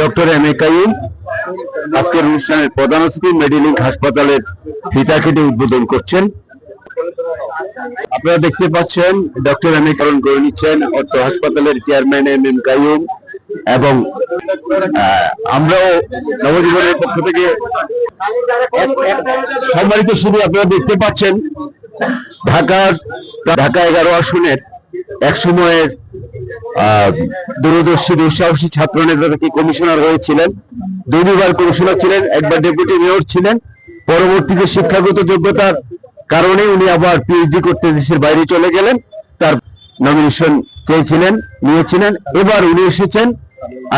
Doctor M A Qayyim আজকের অনুষ্ঠানের প্রধান অতিথি মেডিলিঙ্ক হাসপাতালের ফিতা কেটে উদ্বোধন করছেন। আপনারা দেখতে পাচ্ছেন, ডক্টর এম এ কারণ করে নিচ্ছেন অর্থ হাসপাতালের চেয়ারম্যান এম এম কাইম এবং আমরাও নবজীবনের পক্ষ থেকে সম্মানিত শুধু আপনারা দেখতে পাচ্ছেন। ঢাকার, ঢাকা এগারো আসনের এক সময়ের দূরদর্শী দুঃসাহসী ছাত্র নেতা থেকে কমিশনার হয়েছিলেন। দুইবার কমিশনার ছিলেন, একবার ডেপুটি মেয়র ছিলেন। পরবর্তীতে শিক্ষাগত যোগ্যতার কারণে উনি আবার পিএইচডি করতে দেশের বাইরে চলে গেলেন। তার নমিনেশন চেয়েছিলেন, নিয়েছিলেন। এবার উনি এসেছেন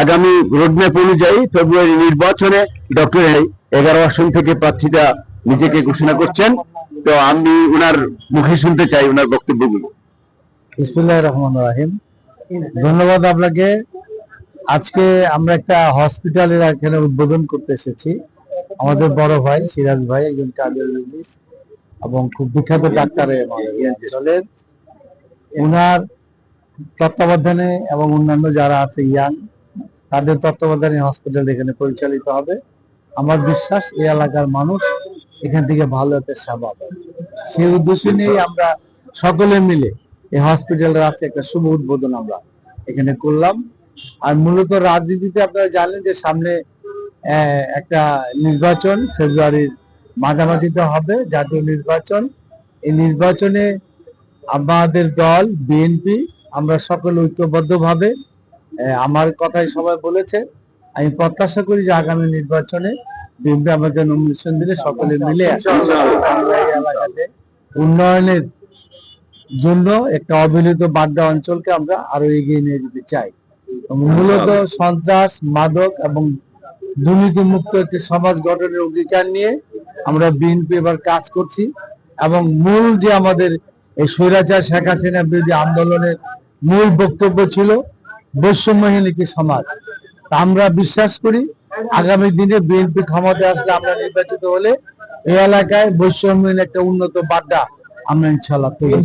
আগামী রোডম্যাপ অনুযায়ী ফেব্রুয়ারি নির্বাচনে ডক্টর এগারো আসন থেকে প্রার্থীরা নিজেকে ঘোষণা করছেন। তো আমি উনার মুখে শুনতে চাই উনার বক্তব্যগুলো। বিসমুল্লাহ রহমান রাহিম। ধন্যবাদ আপনাকে। আজকে আমরা একটা হসপিটালের এখানে উদ্বোধন করতে এসেছি। আমাদের বড় ভাই, সিরাজ ভাই, একজন কার্ডিওলজিস্ট এবং খুব বিখ্যাত ডাক্তার উনার তত্ত্বাবধানে এবং অন্যান্য যারা আছে ইয়াং, তাদের তত্ত্বাবধানে হসপিটাল এখানে পরিচালিত হবে। আমার বিশ্বাস এই এলাকার মানুষ এখান থেকে ভালো একটা সেবা পাবে। সেই উদ্দেশ্য নিয়েই আমরা সকলে মিলে এই হসপিটালের আছে একটা শুভ উদ্বোধন আমরা এখানে করলাম। আর মূলত রাজনীতিতে আপনারা জানেন যে সামনে একটা নির্বাচন ফেব্রুয়ারির মাঝামাঝিতে হবে জাতীয় নির্বাচন। এই নির্বাচনে আমাদের দল বিএনপি আমরা সকলে ঐক্যবদ্ধভাবে আমার কথাই সবাই বলেছে। আমি প্রত্যাশা করি যে আগামী নির্বাচনে বিএনপি আমাকে নমিনেশন দিলে সকলে মিলে উন্নয়নের জন্য একটা অবহেলিত বাড্ডা অঞ্চলকে আমরা আরও এগিয়ে নিয়ে যেতে চাই। মূলত সন্ত্রাস, মাদক এবং দুর্নীতি মুক্ত একটি সমাজ গঠনের অঙ্গীকার নিয়ে আমরা বিএনপি এবার কাজ করছি। এবং মূল যে আমাদের এই স্বৈরাচার শেখ হাসিনা বিরোধী আন্দোলনের মূল বক্তব্য ছিল, বৈষম্যহীন একটি সমাজ। তা আমরা বিশ্বাস করি, আগামী দিনে বিএনপি ক্ষমতায় আসলে আমরা নির্বাচিত হলে এই এলাকায় বৈষম্যহীন একটা উন্নত বাড্ডা আমরা ইনশাল্লাহ তৈরি।